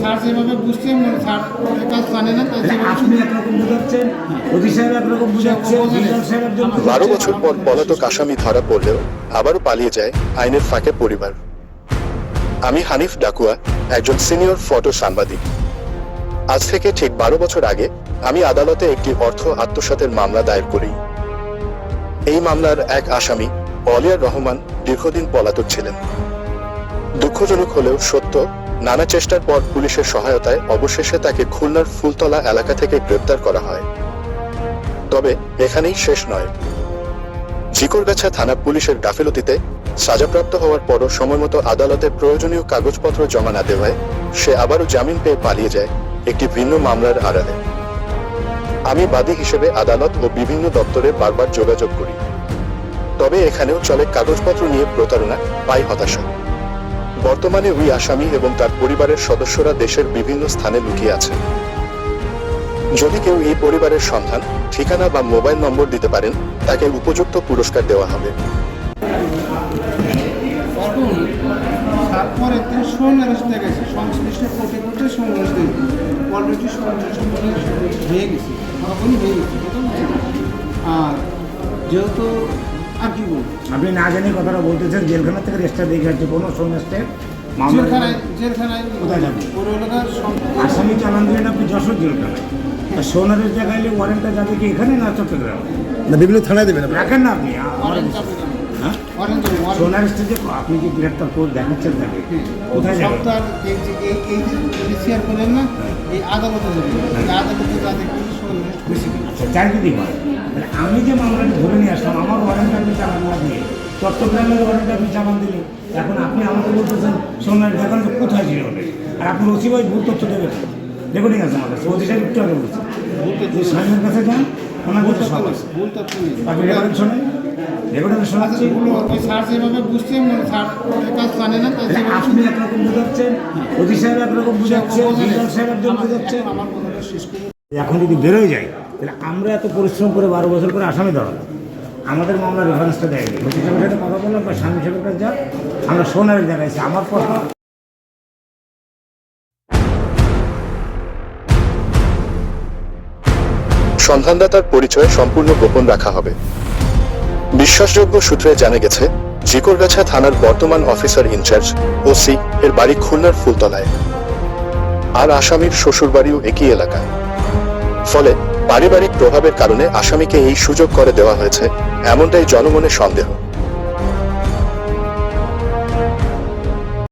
Sir যেভাবে বুঝতে মনে স্যার কাজ জানে না তাই আপনি একরকম বুঝাচ্ছেন? অতি সাহেব একরকম একজন বারো বছর পর পলাতক আসামি ধরা পড়লেও আবারও পালিয়ে যায় আইনের ফাঁকে পরিবার। আমি হানিফ ডাকুয়া একজন সিনিয়র ফটো সাংবাদিক। আজ থেকে ঠিক বারো বছর আগে আমি আদালতে একটি অর্থ আত্মসাতের মামলা দায়ের করি। এই মামলার এক আসামি অলিয়ার রহমান দীর্ঘদিন পলাতক ছিলেন। দুঃখজনক হলেও সত্য নানা চেষ্টার পর পুলিশের সহায়তায় অবশেষে তাকে খুলনার ফুলতলা এলাকা থেকে গ্রেপ্তার করা হয়। তবে এখানেই শেষ নয়। ঝিকরগাছা থানা পুলিশের গাফিলতিতে সাজাপ্রাপ্ত হওয়ার পরও সময়মতো আদালতে প্রয়োজনীয় কাগজপত্র জমা না দেওয়ায় সে আবারও জামিন পেয়ে পালিয়ে যায় একটি ভিন্ন মামলার আড়ালে। আমি বাদী হিসেবে আদালত ও বিভিন্ন দপ্তরে বারবার যোগাযোগ করি। তবে এখানেও চলে কাগজপত্র নিয়ে প্রতারণা পাই হতাশা। বর্তমানে ওই আসামি এবং তার পরিবারের সদস্যরা দেশের বিভিন্ন স্থানে লুকিয়ে আছে যদি কেউ এই পরিবারের সন্ধান, ঠিকানা বা মোবাইল নম্বর দিতে পারেন, তাকে উপযুক্ত পুরস্কার দেওয়া হবে। আর যেহেতু আর কি বলব? আপনি না জানি কথাটা বলতেছেন জেলখানা থেকে রেস্টার দেখে আসছে কোনো সন্ন্যাসের স্টেপ জেলখানায় জেলখানায় কোথায় যাবে? আসামি চালান দিলেন আপনি যশোর জেলখানায়। আর সোনারের জায়গায় ওয়ারেন্টটা যাবে কি এখানে না চট্টগ্রাম? না বিভিন্ন থানায় দেবেন রাখেন না আপনি হ্যাঁ। সোনার স্টেজে আপনি যে গ্রেপ্তার করে দেখাচ্ছেন তাকে কোথায় সপ্তাহ এই যে শেয়ার করেন না এই আদালতে যাবে। আদালতে যাদের আচ্ছা যদি হয় তাহলে আমি যে মামলাটি ধরে নিয়ে আসলাম আমার ওয়ারেন্ট আপনি চালান না দিয়ে চট্টগ্রামের ওয়ারেন্ট আপনি চালান দিলে এখন আপনি আমাকে বলতেছেন সোনার দেখান কোথায় ছিল? আর আপনি ওসি ভাই ভুল তথ্য দেবেন রেকর্ডিং আছে আমার কাছে সাহেব একটু আগে বলছে। স্বামীর কাছে যান ওনার কাছে সব আছে। আপনি রেকর্ডিং শোনেন। শোনাচ্ছি ওই স্যার যেভাবে বুঝতে মনে স্যার কাজ জানে না তাই তাহলে আপনি একরকম বুঝাচ্ছেন সাহেব একরকম বুঝাচ্ছে বিজন সাহেব একজন বুঝাচ্ছে। আমার কথাটা শেষ করে এখন যদি বেরোয় যায় তাহলে আমরা এত পরিশ্রম করে বারো বছর করে আসামি ধরালাম। আমাদের মামলা রেফারেন্সটা দেয় ভর্তি সাহেবের সাথে কথা বললাম বা স্বামী সাহেবের কাছে যা আমরা সোনারে দেখাইছি। আমার প্রশ্ন সন্ধানদাতার পরিচয় সম্পূর্ণ গোপন রাখা হবে। বিশ্বাসযোগ্য সূত্রে জানা গেছে জিকরগাছা থানার বর্তমান অফিসার ইনচার্জ ওসি এর বাড়ি খুলনার ফুলতলায়। আর আসামির শ্বশুরবাড়িও একই এলাকায়। ফলে পারিবারিক প্রভাবের কারণে আসামিকে এই সুযোগ করে দেওয়া হয়েছে, এমনটাই জনমনে সন্দেহ।